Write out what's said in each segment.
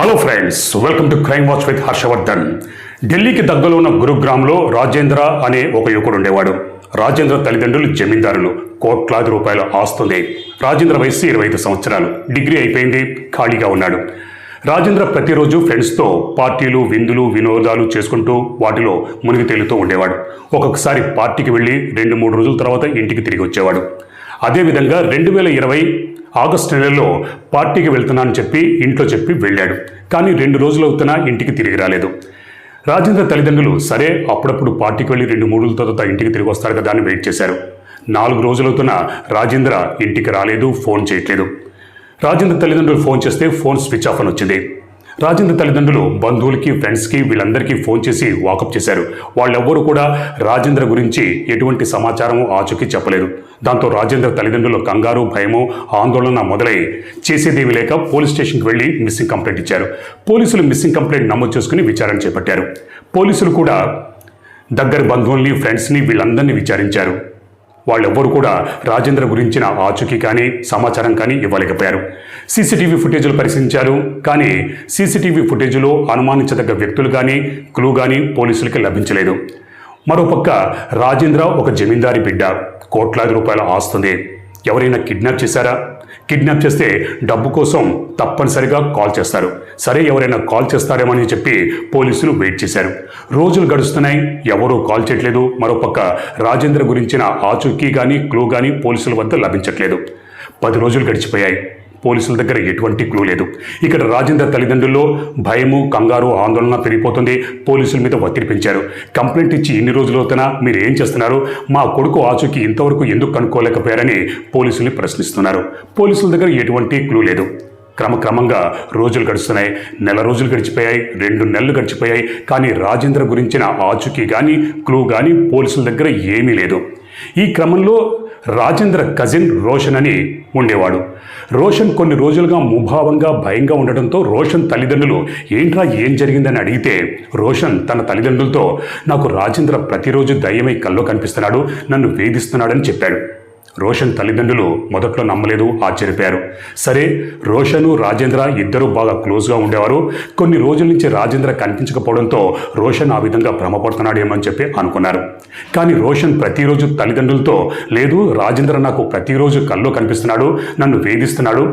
Hello friends welcome to crime watch with Harshavardhan ఢిల్లీకి దగ్గరలో ఉన్న గురుగ్రామ్లో రాజేంద్ర అనే ఒక యువకుడు ఉండేవాడు. రాజేంద్ర తల్లిదండ్రులు జమీందారులు. కోట్లాది రూపాయల ఆస్తుంది. రాజేంద్ర వయసు ఇరవై ఐదు సంవత్సరాలు. డిగ్రీ అయిపోయింది. ఖాళీగా ఉన్నాడు. రాజేంద్ర ప్రతిరోజు ఫ్రెండ్స్తో పార్టీలు విందులు వినోదాలు చేసుకుంటూ వాటిలో మునిగి తేలుతూ ఉండేవాడు. ఒక్కొక్కసారి పార్టీకి వెళ్ళి రెండు మూడు రోజుల తర్వాత ఇంటికి తిరిగి వచ్చేవాడు. అదేవిధంగా రెండు వేల ఇరవై ఆగస్టు నెలలో పార్టీకి వెళ్తున్నానని చెప్పి ఇంట్లో చెప్పి వెళ్ళాడు. కానీ రెండు రోజులు అవుతున్నా ఇంటికి తిరిగి రాలేదు. రాజేంద్ర తల్లిదండ్రులు సరే అప్పుడప్పుడు పార్టీకి వెళ్ళి రెండు మూడు తర్వాత ఇంటికి తిరిగి వస్తారు కదా అని వెయిట్ చేశారు. నాలుగు రోజులవుతున్న రాజేంద్ర ఇంటికి రాలేదు ఫోన్ చేయట్లేదు. రాజేంద్ర తల్లిదండ్రులు ఫోన్ చేస్తే ఫోన్ స్విచ్ ఆఫ్ అని వచ్చింది. రాజేంద్ర తల్లిదండ్రులు బంధువులకి ఫ్రెండ్స్కి వీళ్ళందరికీ ఫోన్ చేసి వాకప్ చేశారు. వాళ్ళెవ్వరూ కూడా రాజేంద్ర గురించి ఎటువంటి సమాచారం ఆచూకీ చెప్పలేదు. దాంతో రాజేంద్ర తల్లిదండ్రులు కంగారు భయము ఆందోళన మొదలై చేసేదేమీ లేక పోలీస్ స్టేషన్కి వెళ్ళి మిస్సింగ్ కంప్లైంట్ ఇచ్చారు. పోలీసులు మిస్సింగ్ కంప్లైంట్ నమోదు చేసుకుని విచారణ చేపట్టారు. పోలీసులు కూడా దగ్గర బంధువుల్ని ఫ్రెండ్స్ని వీళ్ళందరినీ విచారించారు. వాళ్ళెవ్వరూ కూడా రాజేంద్ర గురించిన ఆచూకీ కానీ సమాచారం కానీ ఇవ్వలేకపోయారు. సీసీటీవీ ఫుటేజీలు పరిశీలించారు. కానీ సీసీటీవీ ఫుటేజీలో అనుమానించదగ్గ వ్యక్తులు కానీ క్లూ కానీ పోలీసులకి లభించలేదు. మరోపక్క రాజేంద్ర ఒక జమీందారి బిడ్డ. కోట్లాది రూపాయల ఆస్తుంది ఎవరైనా కిడ్నాప్ చేశారా? కిడ్నాప్ చేస్తే డబ్బు కోసం తప్పనిసరిగా కాల్ చేస్తారు. సరే ఎవరైనా కాల్ చేస్తారేమని చెప్పి పోలీసులు వెయిట్ చేశారు. రోజులు గడుస్తున్నాయి ఎవరూ కాల్ చేయట్లేదు. మరోపక్క రాజేంద్ర గురించిన ఆచూకీ కానీ క్లూ కానీ పోలీసుల వద్ద లభించట్లేదు. పది రోజులు గడిచిపోయాయి. పోలీసుల దగ్గర ఎటువంటి క్లూ లేదు. ఇక్కడ రాజేంద్ర తల్లిదండ్రుల్లో భయము కంగారు ఆందోళన పెరిగిపోతుంది. పోలీసుల మీద ఒత్తిడి పెంచారు. కంప్లైంట్ ఇచ్చి ఎన్ని రోజులు అవుతున్నా మీరు ఏం చేస్తున్నారు? మా కొడుకు ఆచూకీ ఇంతవరకు ఎందుకు కనుక్కోలేకపోయారని పోలీసుల్ని ప్రశ్నిస్తున్నారు. పోలీసుల దగ్గర ఎటువంటి క్లూ లేదు. క్రమక్రమంగా రోజులు గడుస్తున్నాయి. నెల రోజులు గడిచిపోయాయి రెండు నెలలు గడిచిపోయాయి. కానీ రాజేంద్ర గురించిన ఆచూకీ కానీ క్లూ కానీ పోలీసుల దగ్గర ఏమీ లేదు. ఈ క్రమంలో రాజేంద్ర కజిన్ రోషన్ అని ఉండేవాడు. రోషన్ కొన్ని రోజులుగా ముభావంగా భయంగా ఉండడంతో రోషన్ తల్లిదండ్రులు ఏంట్రా ఏం జరిగిందని అడిగితే రోషన్ తన తల్లిదండ్రులతో నాకు రాజేంద్ర ప్రతిరోజు దయ్యమై కల్లో కనిపిస్తున్నాడు నన్ను వేధిస్తున్నాడని చెప్పాడు. రోషన్ తల్లిదండ్రులు మొదట్లో నమ్మలేదు ఆశ్చర్యపోయారు. సరే రోషను రాజేంద్ర ఇద్దరూ బాగా క్లోజ్గా ఉండేవారు. కొన్ని రోజుల నుంచి రాజేంద్ర కనిపించకపోవడంతో రోషన్ ఆ విధంగా భ్రమపడుతున్నాడేమని చెప్పి అనుకున్నారు. కానీ రోషన్ ప్రతిరోజు తల్లిదండ్రులతో లేదు రాజేంద్ర నాకు ప్రతిరోజు కల్లో కనిపిస్తున్నాడు నన్ను వేధిస్తున్నాడు.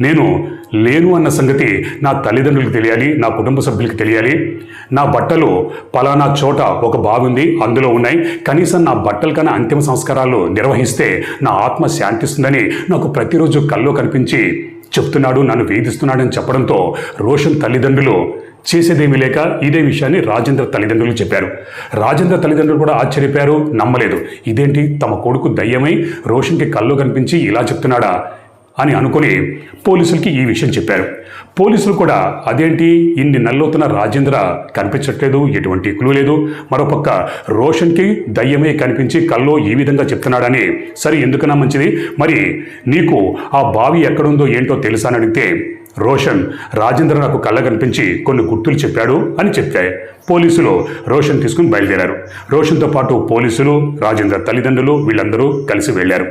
నేను లేను అన్న సంగతి నా తల్లిదండ్రులకు తెలియాలి నా కుటుంబ సభ్యులకు తెలియాలి. నా బట్టలు పలానా చోట ఒక బావి ఉంది అందులో ఉన్నాయి. కనీసం నా బట్టల కన్నా అంతిమ సంస్కారాలు నిర్వహిస్తే నా ఆత్మ శాంతిస్తుందని నాకు ప్రతిరోజు కల్లో కనిపించి చెప్తున్నాడు నన్ను వేధిస్తున్నాడని చెప్పడంతో రోషన్ తల్లిదండ్రులు చేసేదేమీ లేక ఇదే విషయాన్ని రాజేంద్ర తల్లిదండ్రులు చెప్పారు. రాజేంద్ర తల్లిదండ్రులు కూడా ఆశ్చర్యపోయారు నమ్మలేదు. ఇదేంటి తమ కొడుకు దయ్యమై రోషన్కి కళ్ళు కనిపించి ఇలా చెప్తున్నాడా? అని అనుకుని పోలీసులకి ఈ విషయం చెప్పారు. పోలీసులు కూడా అదేంటి? ఇన్ని నెలలోతున్న రాజేంద్ర కనిపించట్లేదు ఎటువంటి క్లూ లేదు. మరోపక్క రోషన్కి దయ్యమే కనిపించి కల్లో ఈ విధంగా చెప్తున్నాడని సరే ఎందుకన్నా మంచిది? మరి నీకు ఆ బావి ఎక్కడుందో ఏంటో తెలుసా అని అడిగితే రోషన్ రాజేంద్ర నాకు కళ్ళ కనిపించి కొన్ని గుర్తులు చెప్పాడు అని చెప్పాయి పోలీసులు రోషన్ తీసుకుని బయలుదేరారు. రోషన్తో పాటు పోలీసులు రాజేంద్ర తల్లిదండ్రులు వీళ్ళందరూ కలిసి వెళ్ళారు.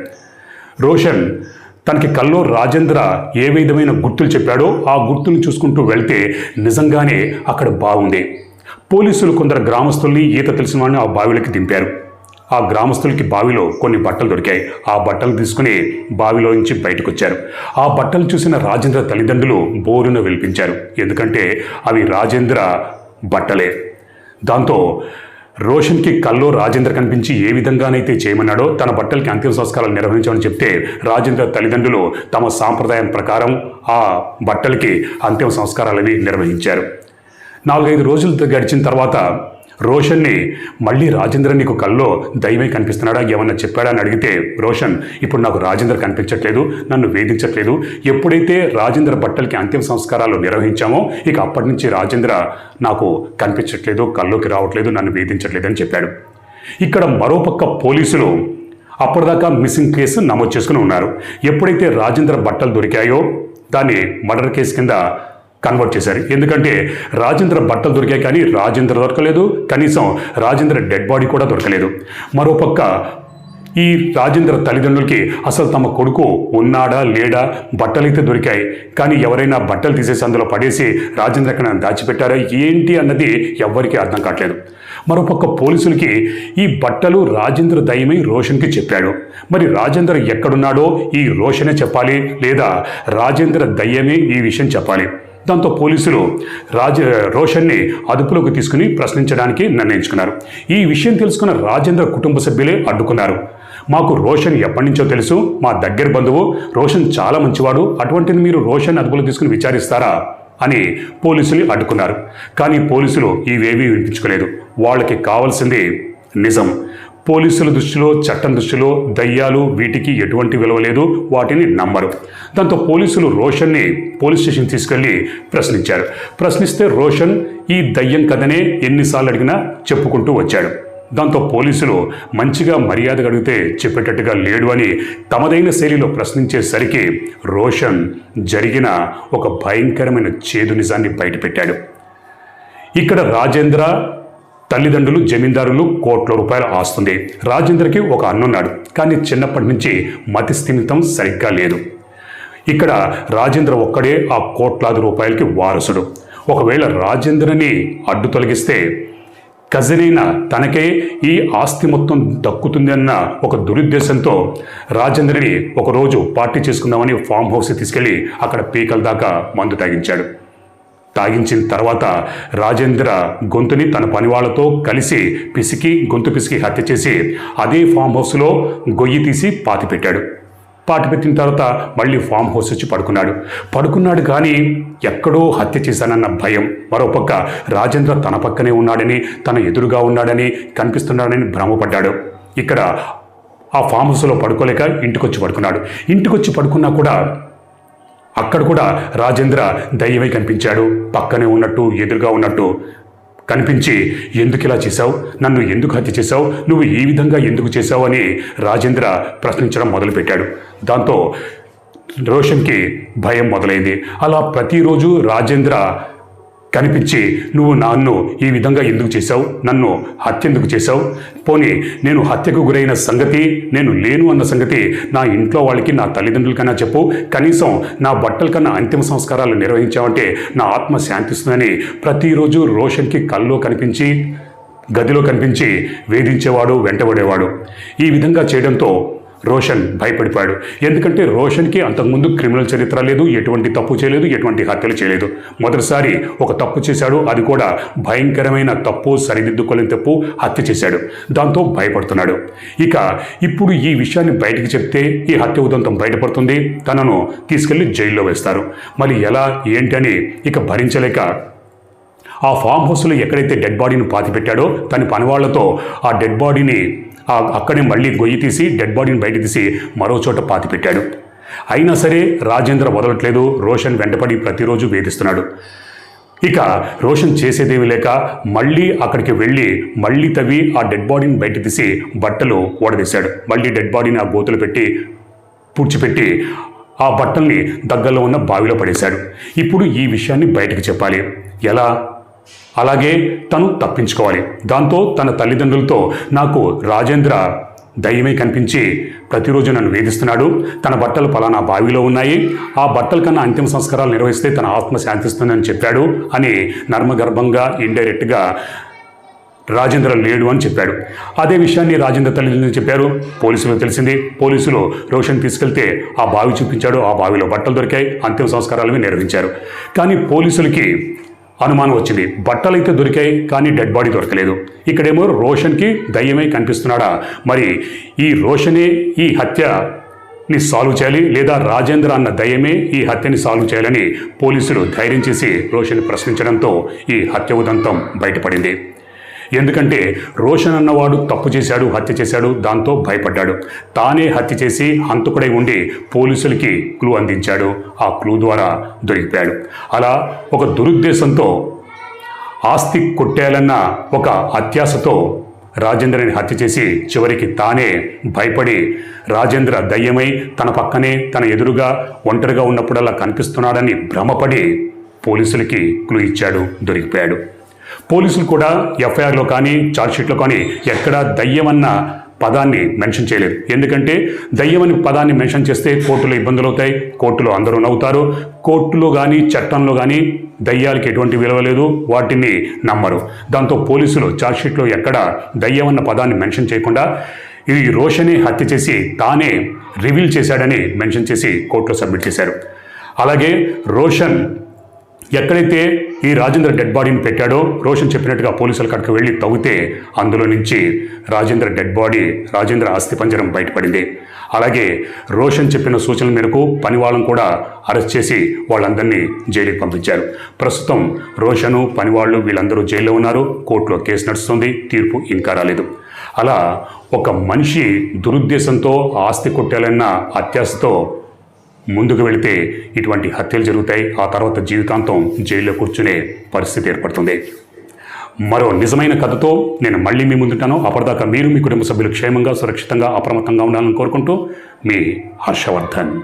రోషన్ తనకి కల్లో రాజేంద్ర ఏ విధమైన గుర్తులు చెప్పాడో ఆ గుర్తులు చూసుకుంటూ వెళ్తే నిజంగానే అక్కడ బాగుంది. పోలీసులు కొందరు గ్రామస్తుల్ని ఈత తెలిసిన వాడిని ఆ బావిలోకి దింపారు. ఆ గ్రామస్తులకి బావిలో కొన్ని బట్టలు దొరికాయి. ఆ బట్టలు తీసుకుని బావిలో నుంచి బయటకు వచ్చారు ఆ బట్టలు చూసిన రాజేంద్ర తల్లిదండ్రులు బోరున విలిపించారు ఎందుకంటే అవి రాజేంద్ర బట్టలే. దాంతో రోషన్కి కల్లో రాజేంద్ర కనిపించి ఏ విధంగానైతే చేయమన్నాడో తన బట్టలకి అంతిమ సంస్కారాలు నిర్వహించమని చెప్తే రాజేంద్ర తల్లిదండ్రులు తమ సాంప్రదాయం ప్రకారం ఆ బట్టలకి అంతిమ సంస్కారాలు అవి నిర్వహించారు. నాలుగైదు రోజులు గడిచిన తర్వాత రోషన్ని మళ్ళీ రాజేంద్ర నీకు కల్లో దైవే కనిపిస్తున్నాడా? ఏమన్నా చెప్పాడా అని అడిగితే రోషన్ ఇప్పుడు నాకు రాజేంద్ర కనిపించట్లేదు నన్ను వేధించట్లేదు. ఎప్పుడైతే రాజేంద్ర బట్టలకి అంతిమ సంస్కారాలు నిర్వహించామో ఇక అప్పటి నుంచి రాజేంద్ర నాకు కనిపించట్లేదు కల్లోకి రావట్లేదు నన్ను వేధించట్లేదు అని చెప్పాడు. ఇక్కడ మరోపక్క పోలీసులు అప్పటిదాకా మిస్సింగ్ కేసు నమోదు చేసుకుని ఉన్నారు. ఎప్పుడైతే రాజేంద్ర బట్టలు దొరికాయో దాన్ని మర్డర్ కేసు కింద కన్వర్ట్ చేశారు. ఎందుకంటే రాజేంద్ర బట్టలు దొరికాయి కానీ రాజేంద్ర దొరకలేదు. కనీసం రాజేంద్ర డెడ్ బాడీ కూడా దొరకలేదు. మరోపక్క ఈ రాజేంద్ర తల్లిదండ్రులకి అసలు తమ కొడుకు ఉన్నాడా లేడా బట్టలైతే దొరికాయి. కానీ ఎవరైనా బట్టలు తీసేసి అందులో పడేసి రాజేంద్ర ఎక్కడ దాచిపెట్టారా ఏంటి అన్నది ఎవ్వరికీ అర్థం కావట్లేదు. మరోపక్క పోలీసులకి ఈ బట్టలు రాజేంద్ర దయమై రోషన్కి చెప్పాడు. మరి రాజేంద్ర ఎక్కడున్నాడో ఈ రోషనే చెప్పాలి లేదా రాజేంద్ర దయ్యమే ఈ విషయం చెప్పాలి? దాంతో పోలీసులు రాజ రోషన్ని అదుపులోకి తీసుకుని ప్రశ్నించడానికి నిర్ణయించుకున్నారు. ఈ విషయం తెలుసుకున్న రాజేంద్ర కుటుంబ సభ్యులే అడ్డుకున్నారు. మాకు రోషన్ ఎప్పటి నుంచో తెలుసు మా దగ్గర బంధువు రోషన్ చాలా మంచివాడు అటువంటిది మీరు రోషన్ అదుపులో తీసుకుని విచారిస్తారా? అని పోలీసులు అడ్డుకున్నారు. కానీ పోలీసులు ఇవేవీ వినిపించుకోలేదు. వాళ్ళకి కావాల్సింది నిజం. పోలీసుల దృష్టిలో చట్టం దృష్టిలో దయ్యాలు వీటికి ఎటువంటి విలువ లేదు వాటిని నమ్మరు. దాంతో పోలీసులు రోషన్ని పోలీస్ స్టేషన్ తీసుకెళ్ళి ప్రశ్నించారు. ప్రశ్నిస్తే రోషన్ ఈ దయ్యం కథనే ఎన్నిసార్లు అడిగినా చెప్పుకుంటూ వచ్చాడు. దాంతో పోలీసులు మంచిగా మర్యాద అడిగితే చెప్పేటట్టుగా లేడు అని తమదైన శైలిలో ప్రశ్నించేసరికి రోషన్ జరిగిన ఒక భయంకరమైన చేదు నిజాన్ని బయటపెట్టాడు. ఇక్కడ రాజేంద్ర తల్లిదండ్రులు జమీందారులు కోట్ల రూపాయలు ఆస్తుంది. రాజేంద్రకి ఒక అన్నున్నాడు కానీ చిన్నప్పటి నుంచి మతి స్థిమితం సరిగ్గా లేదు. ఇక్కడ రాజేంద్ర ఒక్కడే ఆ కోట్లాది రూపాయలకి వారసుడు. ఒకవేళ రాజేంద్రని అడ్డు తొలగిస్తే కజనైన తనకే ఈ ఆస్తి మొత్తం దక్కుతుంది అన్న ఒక దురుద్దేశంతో రాజేంద్రని ఒకరోజు పార్టీ చేసుకుందామని ఫామ్ హౌస్ తీసుకెళ్ళి అక్కడ పీకల దాకా మందు తాగించాడు. తాగించిన తర్వాత రాజేంద్ర గొంతుని తన పనివాళ్ళతో కలిసి పిసికి గొంతు పిసికి హత్య చేసి అదే ఫామ్ హౌస్లో గొయ్యి తీసి పాతి పెట్టాడు. పాటి పెట్టిన తర్వాత మళ్ళీ ఫామ్ హౌస్ వచ్చి పడుకున్నాడు. పడుకున్నాడు కానీ ఎక్కడో హత్య చేశానన్న భయం. మరోపక్క రాజేంద్ర తన పక్కనే ఉన్నాడని తన ఎదురుగా ఉన్నాడని కనిపిస్తున్నాడని భ్రమపడ్డాడు. ఇక్కడ ఆ ఫామ్ హౌస్లో పడుకోలేక ఇంటికొచ్చి పడుకున్నాడు. ఇంటికొచ్చి పడుకున్నా కూడా అక్కడ కూడా రాజేంద్ర దయ్యమై కనిపించాడు. పక్కనే ఉన్నట్టు ఎదురుగా ఉన్నట్టు కనిపించి ఎందుకు ఇలా చేశావు? నన్ను ఎందుకు హత్య చేశావు? నువ్వు ఈ విధంగా ఎందుకు చేశావు? అని రాజేంద్ర ప్రశ్నించడం మొదలుపెట్టాడు. దాంతో రోషన్కి భయం మొదలైంది. అలా ప్రతిరోజు రాజేంద్ర కనిపించి నువ్వు నన్ను ఈ విధంగా ఎందుకు చేశావు? నన్ను హత్య ఎందుకు చేశావు? పోనీ నేను హత్యకు గురైన సంగతి నేను లేను అన్న సంగతి నా ఇంట్లో వాళ్ళకి నా తల్లిదండ్రులకన్నా చెప్పు. కనీసం నా బట్టల కన్నా అంతిమ సంస్కారాలు నిర్వహించావంటే నా ఆత్మ శాంతిస్తుందని ప్రతిరోజు రోషన్కి కల్లో కనిపించి గదిలో కనిపించి వేధించేవాడు వెంటబడేవాడు. ఈ విధంగా చేయడంతో రోషన్ భయపడిపోయాడు. ఎందుకంటే రోషన్కి అంతకుముందు క్రిమినల్ చరిత్ర లేదు ఎటువంటి తప్పు చేయలేదు ఎటువంటి హత్యలు చేయలేదు. మొదటిసారి ఒక తప్పు చేశాడు అది కూడా భయంకరమైన తప్పు సరిదిద్దుకోలేని తప్పు హత్య చేశాడు. దాంతో భయపడుతున్నాడు. ఇక ఇప్పుడు ఈ విషయాన్ని బయటకు చెప్తే ఈ హత్య ఉదంతం బయటపడుతుంది. తనను తీసుకెళ్ళి జైల్లో వేస్తారు. మరి ఎలా ఏంటి అని ఇక భరించలేక ఆ ఫామ్ హౌస్లో ఎక్కడైతే డెడ్ బాడీని పాతిపెట్టాడో తన పనివాళ్ళతో ఆ డెడ్ బాడీని అక్కడే మళ్ళీ గొయ్యి తీసి డెడ్ బాడీని బయట తీసి మరో చోట పాతిపెట్టాడు అయినా సరే రాజేంద్ర వదలట్లేదు. రోషన్ వెంటపడి ప్రతిరోజు వేధిస్తున్నాడు. ఇక రోషన్ చేసేదేమీ లేక మళ్ళీ అక్కడికి వెళ్ళి మళ్ళీ తవ్వి ఆ డెడ్ బాడీని బయట తీసి బట్టలు ఓడదీశాడు. మళ్ళీ డెడ్ బాడీని ఆ గోతులు పెట్టి పూడ్చిపెట్టి ఆ బట్టల్ని దగ్గరలో ఉన్న బావిలో పడేశాడు. ఇప్పుడు ఈ విషయాన్ని బయటకు చెప్పాలి. ఎలా? అలాగే తను తప్పించుకోవాలి. దాంతో తన తల్లిదండ్రులతో నాకు రాజేంద్ర దయ్యమే కనిపించి ప్రతిరోజు నన్ను వేధిస్తున్నాడు. తన బట్టలు పలానా బావిలో ఉన్నాయి. ఆ బట్టల కన్నా అంతిమ సంస్కారాలు నిర్వహిస్తే తన ఆత్మ శాంతిస్తుందని చెప్పాడు అని నర్మగర్భంగా ఇండైరెక్ట్గా రాజేంద్ర లేడు అని చెప్పాడు. అదే విషయాన్ని రాజేంద్ర తల్లిదండ్రులు చెప్పారు. పోలీసులకు తెలిసింది. పోలీసులు రోషన్ తీసుకెళ్తే ఆ బావి చూపించాడు. ఆ బావిలో బట్టలు దొరికాయి. అంతిమ సంస్కారాలు నిర్వహించారు. కానీ పోలీసులకి అనుమానం వచ్చింది. బట్టలు అయితే దొరికాయి కానీ డెడ్ బాడీ దొరకలేదు. ఇక్కడేమో రోషన్కి దయ్యమై కనిపిస్తున్నాడా? మరి ఈ రోషనే ఈ హత్య ని సాల్వ్ చేయాలి లేదా రాజేంద్ర అన్న దయ్యమే ఈ హత్యని సాల్వ్ చేయాలని పోలీసులు ధైర్యం చేసి రోషన్ ప్రశ్నించడంతో ఈ హత్య ఉదంతం బయటపడింది. ఎందుకంటే రోషన్ అన్నవాడు తప్పు చేశాడు హత్య చేశాడు దాంతో భయపడ్డాడు. తానే హత్య చేసి హంతకుడై ఉండి పోలీసులకి క్లూ అందించాడు. ఆ క్లూ ద్వారా దొరికిపోయాడు. అలా ఒక దురుద్దేశంతో ఆస్తి కొట్టేయాలన్న ఒక అత్యాశతో రాజేంద్రని హత్య చేసి చివరికి తానే భయపడి రాజేంద్ర దయ్యమై తన పక్కనే తన ఎదురుగా ఒంటరిగా ఉన్నప్పుడల్లా కనిపిస్తున్నాడని భ్రమపడి పోలీసులకి క్లూ ఇచ్చాడు దొరికిపోయాడు. పోలీసులు కూడా ఎఫ్ఐఆర్లో కానీ ఛార్జ్షీట్లో కానీ ఎక్కడా దయ్యమన్న పదాన్ని మెన్షన్ చేయలేదు. ఎందుకంటే దయ్యం అనే పదాన్ని మెన్షన్ చేస్తే కోర్టులో ఇబ్బందులు అవుతాయి కోర్టులో అందరూ నవ్వుతారు. కోర్టులో కానీ చట్టంలో కానీ దయ్యాలకి ఎటువంటి విలువ లేదు వాటిని నమ్మరు. దాంతో పోలీసులు ఛార్జ్షీట్లో ఎక్కడ దయ్యం అన్న పదాన్ని మెన్షన్ చేయకుండా ఈ రోషని హత్య చేసి తానే రివీల్ చేశాడని మెన్షన్ చేసి కోర్టులో సబ్మిట్ చేశారు. అలాగే రోషన్ ఎక్కడైతే ఈ రాజేంద్ర డెడ్ బాడీని పెట్టాడో రోషన్ చెప్పినట్టుగా పోలీసులు కాడికి వెళ్ళి తవ్వితే అందులో నుంచి రాజేంద్ర డెడ్ బాడీ రాజేంద్ర అస్థిపంజరం బయటపడింది. అలాగే రోషన్ చెప్పిన సూచనల మేరకు పనివాళ్ళని కూడా అరెస్ట్ చేసి వాళ్ళందరినీ జైలుకి పంపించారు. ప్రస్తుతం రోషను పనివాళ్ళు వీళ్ళందరూ జైల్లో ఉన్నారు. కోర్టులో కేసు నడుస్తుంది. తీర్పు ఇంకా రాలేదు. అలా ఒక మనిషి దురుద్దేశంతో ఆస్తి కొట్టాలన్న అత్యాశతో ముందుకు వెళితే ఇటువంటి హత్యలు జరుగుతాయి. ఆ తర్వాత జీవితాంతం జైల్లో కూర్చునే పరిస్థితి ఏర్పడుతుంది. మరో నిజమైన కథతో నేను మళ్ళీ మీ ముందుంటాను. అప్పటిదాకా మీరు మీ కుటుంబ సభ్యులు క్షేమంగా సురక్షితంగా అప్రమత్తంగా ఉండాలని కోరుకుంటూ మీ హర్షవర్ధన్.